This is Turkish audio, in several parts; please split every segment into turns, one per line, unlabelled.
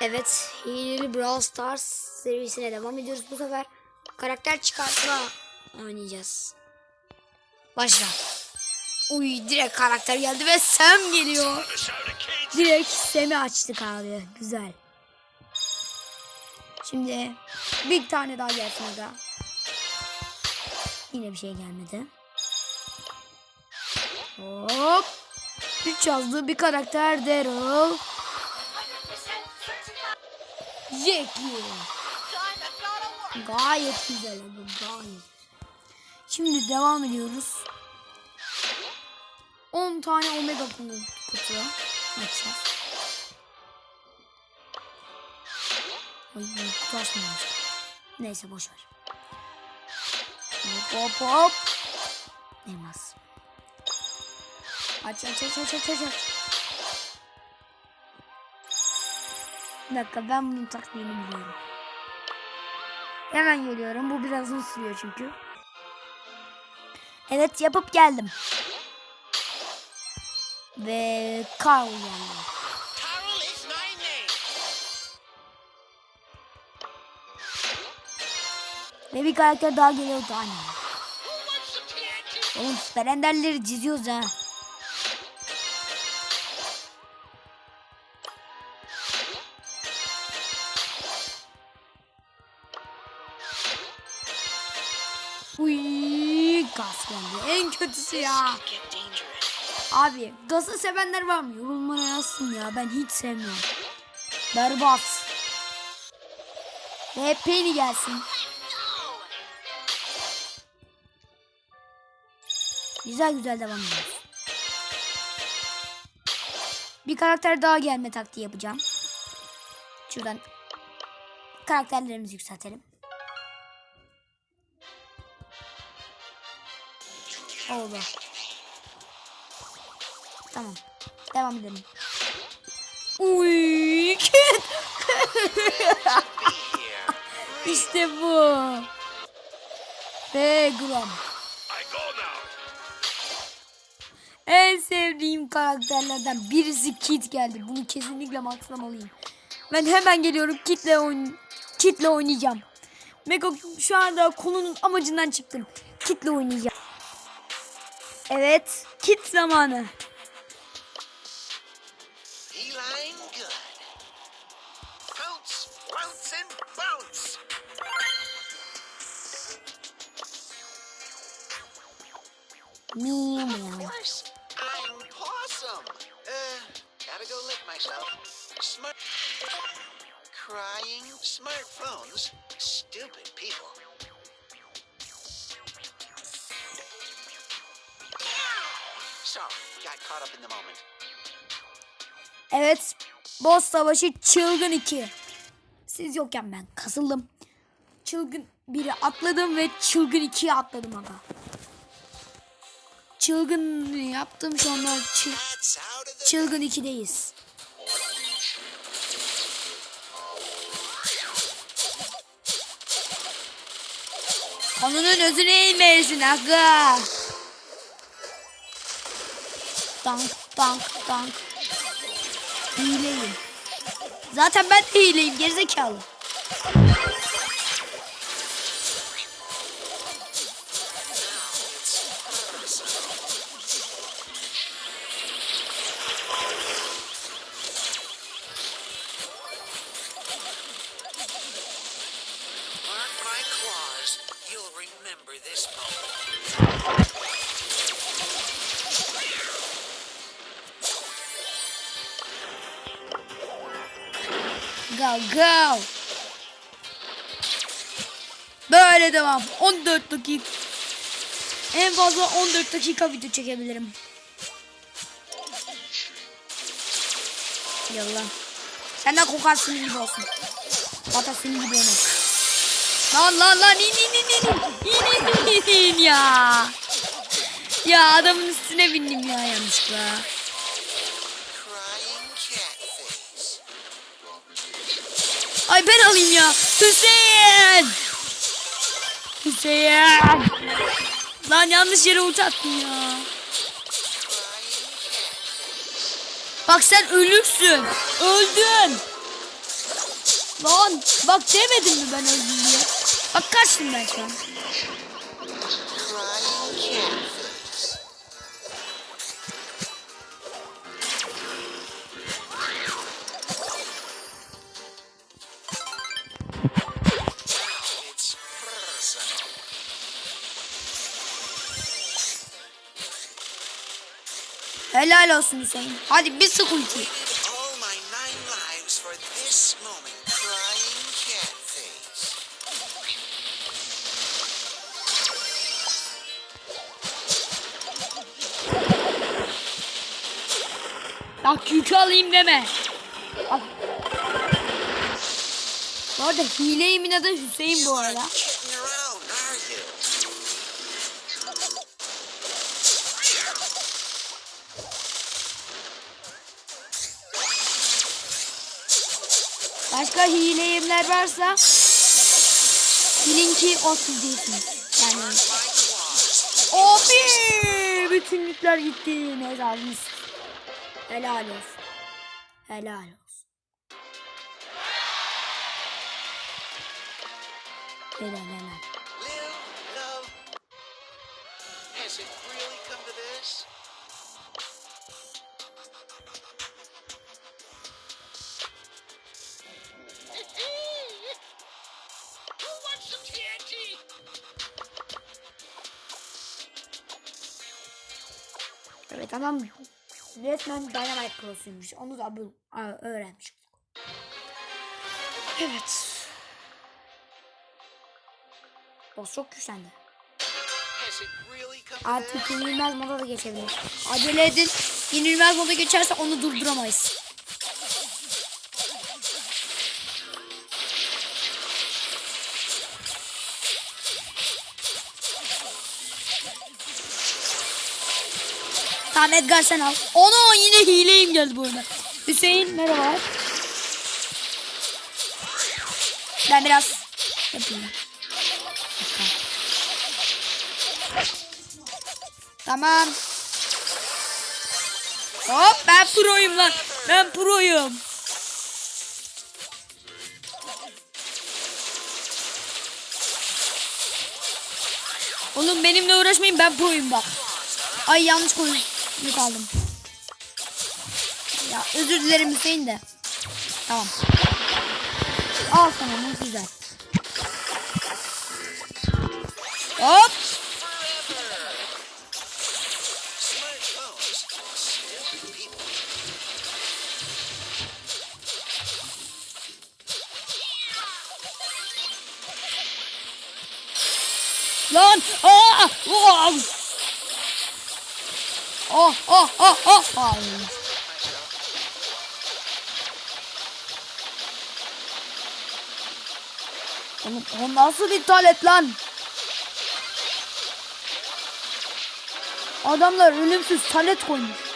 Evet, Hileli Brawl Stars serisine devam ediyoruz. Bu sefer karakter çıkartma oynayacağız. Başla. Uy direkt karakter geldi ve Sam geliyor. Direkt Sam'i açtık abi. Güzel. Şimdi bir tane daha gelsin aga. Yine bir şey gelmedi. Hop. Üç yazdı bir karakter Daryl. Jackie. Gayet güzel oldu gayet. Şimdi devam ediyoruz. 10 tane omega kutu açacağız. Ay kutu açmıyoruz. Neyse boş ver. Hop hop hop. Elmas. Aç aç aç aç aç aç. Bir dakika ben bunun taktiğini biliyorum. Hemen geliyorum. Bu biraz uzun sürüyor çünkü. Evet yapıp geldim. Ve Carl geldi. Ve bir karakter daha geliyor daha ne?
Who wants some TNT?
Oğlum süper enderleri çiziyoruz ha. En kötüsü ya. Abi gazı sevenler var mı? Yorumlara yazsın ya. Ben hiç sevmiyorum. Berbat. Ve Penny gelsin. Güzel güzel devam ediyoruz. Bir karakter daha gelme taktiği yapacağım. Şuradan karakterlerimizi yükseltelim. Oldu. Tamam. Devam edelim. Uy, işte bu.
Now.
En sevdiğim karakterlerden birisi Kit geldi. Bunu kesinlikle maxlamalıyım. Ben hemen geliyorum Kit'le oyn Kit'le oynayacağım. Mega şu anda konunun amacından çıktım. Kit'le oynayacağım. Evet, Kit zamanı.
Feline good. Pounce, pounce, and bounce.
Meow meow.
I'm Possum. Uh, gotta go lick myself. Smart. Crying smartphones. Stupid people.
Evet, boss savaşı çılgın 2. Siz yokken ben kasıldım. Çılgın 1'i atladım ve çılgın 2'ye atladım aga. Çılgın yaptım
of the
çılgın 2'deyiz. Konunun özüne eğmeyesin aga. Dank dank dank. Hileyim. Zaten ben de hileyim gerizekalı. Go. Böyle devam. 14 dakika. En fazla 14 dakika video çekebilirim. Yallah. Senden kokar senin gibi olsun. Hatta senin gibi olmaz. Lan lan lan in in in in. İn in in in ya. Ya adamın üstüne bindim ya yanlışlıkla. Ay ben alayım ya. Hüseyin. Hüseyin. Lan yanlış yere attım ya. Bak sen ölürsün. Öldün. Lan bak demedim mi ben öldüm diye. Bak kaçtım ben şu an. Helal olsun Hüseyin. Hadi bir sık ulti.
All my nine lives for this moment. Crying catfish.
Bak yükü alayım deme. Al. Bu arada hileyimin adı Hüseyin bu arada. Başka hileyimler varsa bilin ki o siz değilsiniz. Yani Abi bütün yükler gitti. Ne aldınız? Helal olsun. Helal olsun. Helal helal. Evet adam resmen Dynamite Pro'suymuş. Onu da bu öğrenmiş. Evet. Boss çok güçlendi. Artık yenilmez moda da geçebilir. Acele edin. Yenilmez moda geçerse onu durduramayız. Tamam Edgar sen al. Onu yine hileyim geldi bu arada. Hüseyin merhaba. Ben biraz yapayım. Tamam. Hop ben proyum lan. Ben proyum. Oğlum benimle uğraşmayın ben proyum bak. Ay yanlış koydum aldım. Ya özür dilerim Hüseyin de. Tamam. Al sana bu güzel. Hop. Oğlum o nasıl bir talet lan? Adamlar ölümsüz talet koymuş.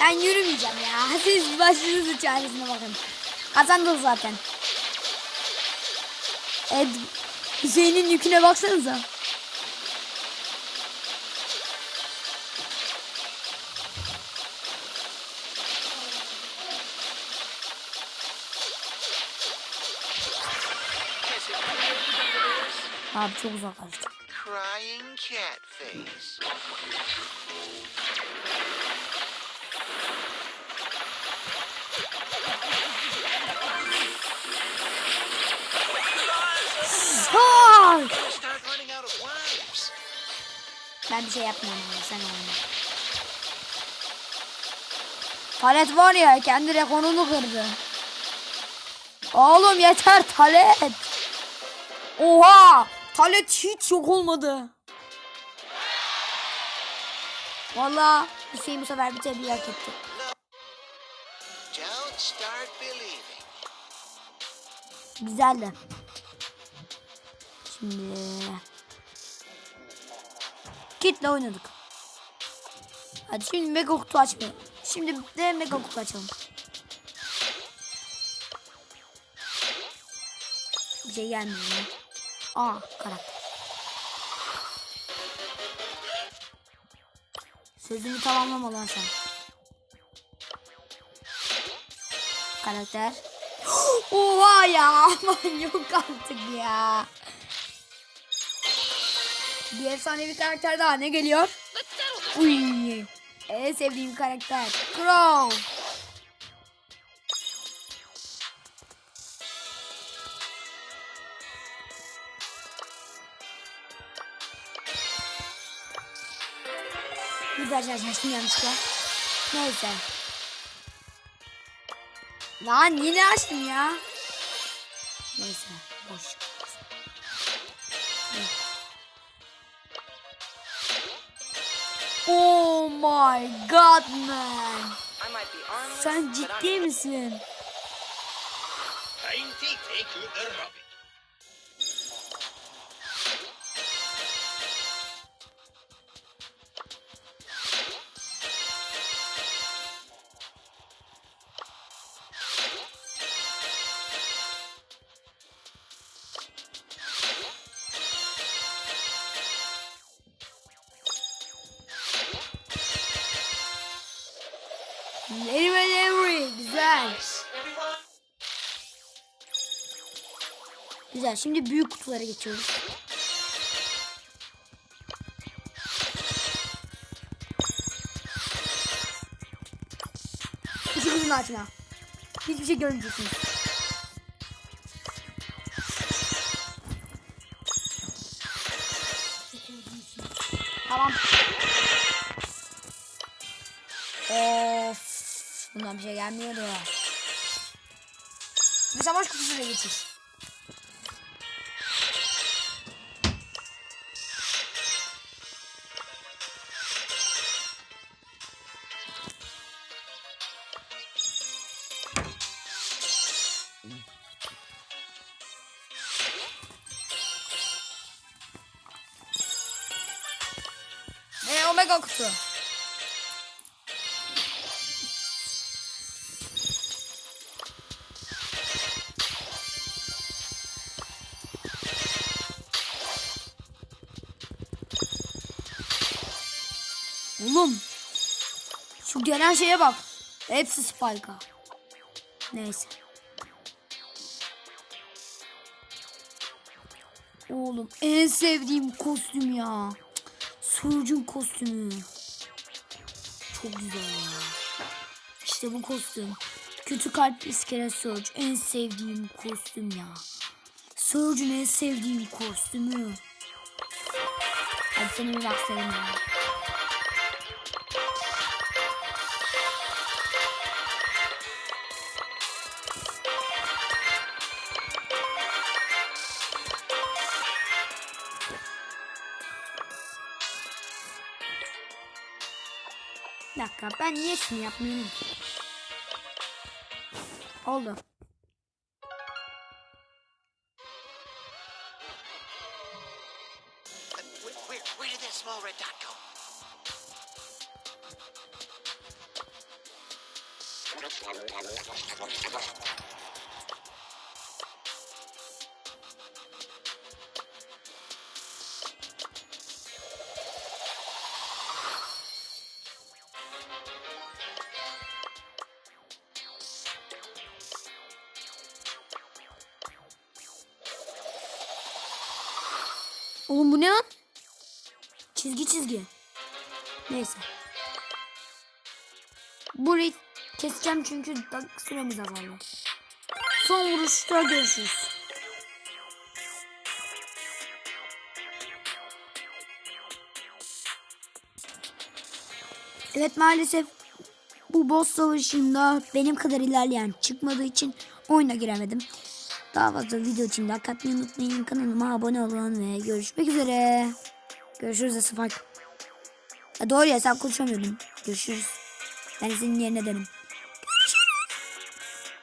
Ben yürümeyeceğim ya. Siz başınızın çaresine bakın. Kazandım zaten. Ed Hüseyin'in yüküne baksanıza. Abi çok uzaklaştı.
Crying catfish.
Aa! Ben bir şey yapmıyorum sen oyna. Talet var ya kendi rekorunu kırdı. Oğlum yeter Talet. Oha! Talet hiç yok olmadı. Valla Hüseyin bu sefer bir tebliğ hak etti. Güzeldi. Şimdi Kitle oynadık. Hadi şimdi mega kutu açmayalım. Şimdi de mega kutu açalım. Bir şey gelmiyor. Aa karakter. Sözümü tamamlama lan sen. Karakter. Oha ya aman yok artık ya. Bir efsanevi karakter daha ne geliyor? Uy. En sevdiğim karakter. Crow. Daha şaşırdım yanlışlıkla. Neyse. Lan yine açtım ya. Neyse boş. Oh my god man. Sen ciddi misin? Güzel. Şimdi büyük kutulara geçiyoruz. İki kızın altına. Hiçbir şey görmeyeceksiniz. Tamam. Of. Bundan bir şey gelmiyordu. Bir savaş kutusuyla geçir. Oğlum. Şu gelen şeye bak. Hepsi Spike'a. Neyse. Oğlum en sevdiğim kostüm ya. Surge'un kostümü. Çok güzel ya. İşte bu kostüm. Kötü kalp iskelet Surge. En sevdiğim kostüm ya. Surge'un en sevdiğim kostümü. Hadi seni bir baksana ya. Bir dakika ben niye şunu yapmıyorum ki? Oldu. Oğlum bu ne lan? Çizgi çizgi. Neyse. Burayı keseceğim çünkü süremiz azaldı. Son vuruşta görüşürüz. Evet maalesef bu boss savaşında benim kadar ilerleyen çıkmadığı için oyuna giremedim. Daha fazla video için like atmayı unutmayın. Kanalıma abone olun ve görüşmek üzere. Görüşürüz Asafak. Doğru ya sen konuşamıyordun. Görüşürüz. Ben senin yerine derim.